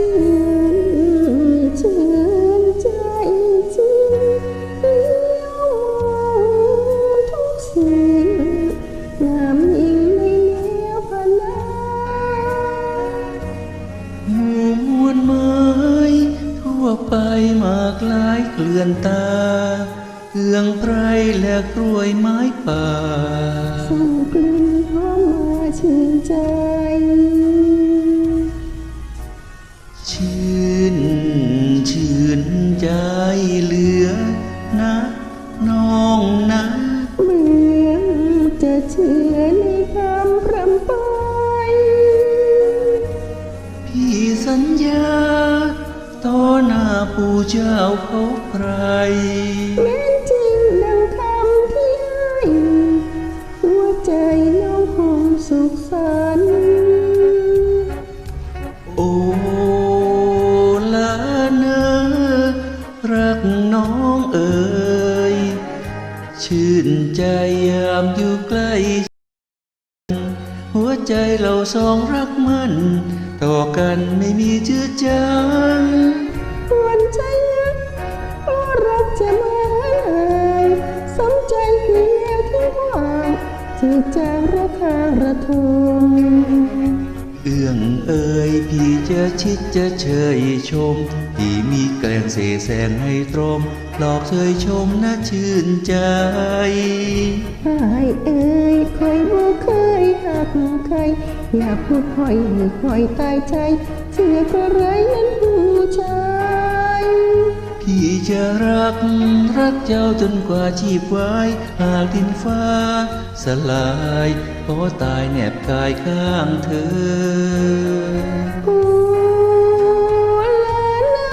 ชื่นชื่นใจจริงเลี้ยวทุกสิ่งงามยิ่งไม่เลี้ยวพนาหมู่มวลไม้ทั่วไปมากลายเกลื่อนตาเอื้องไพรและกล้วยไม้ป่าส่งกลิ่นหอมมาชื่นใจ เหลือนะน้องนะเหมือนจะเชื่อในคำพรำไปพี่สัญญาต่อหน้าปู่เจ้าเขาไพรแม้จริงดังคำที่ให้หัวใจน้องคงสุขสันต์โอ ย ชื่นใจยามอยู่ใกล้ หัวใจเราสองรักมัน ต่อกันไม่มีเจือจางหวนใจยักเพราะรักจะมาเอ่ยสมใจพี่แนวที่ว่างจืดจางระคางระทม เอื้องเอ่ยพี่จะชิดจะเชยชม พี่มีแกล้งเสแสร้งให้ตรม หลอกเชยชมน่าชื่นใจหายเอ่ยคอยบ่เคยหักใคร อยากพูดคอยให้คอยตายใจ เชื่อก็ไรนั้นผู้ชาย พี่จะรัก รักเจ้าจนกว่าชีพไว้หากดินฟ้า สลายขอตายแนบกายข้างเธอโอ้ลาลา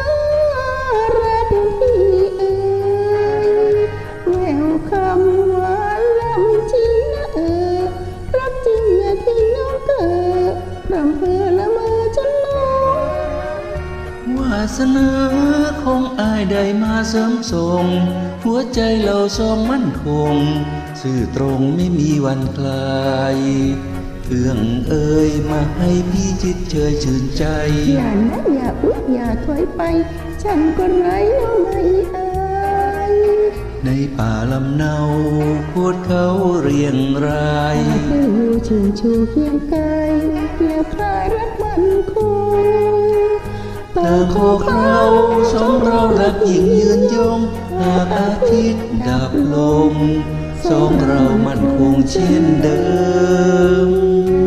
รักพี่เอ่ยแววคำหวานลำจริงนะเออรักจริงนะที่น้องเกิดพรำเพอละเมอ สนาของอายได้มาเสริมส่ง หัวใจเราสองมั่นคง ซื่อตรงไม่มีวันคลายเอื้องเอ่ยมาให้พี่จิตเชยชื่นใจ อย่านะอย่าอุดอย่าถอยไป ฉันก็ไร้น้องไม่อายในป่าลำเนาโคดเขาเรียงรายหากได้อยู่ชูชูเคียงกายเกลียวคลายรักมันคง ต่างโคกเราสองเรารักยิ่งยืนยง หากอาทิตย์ดับลง สองเรามันคงเช่นเดิม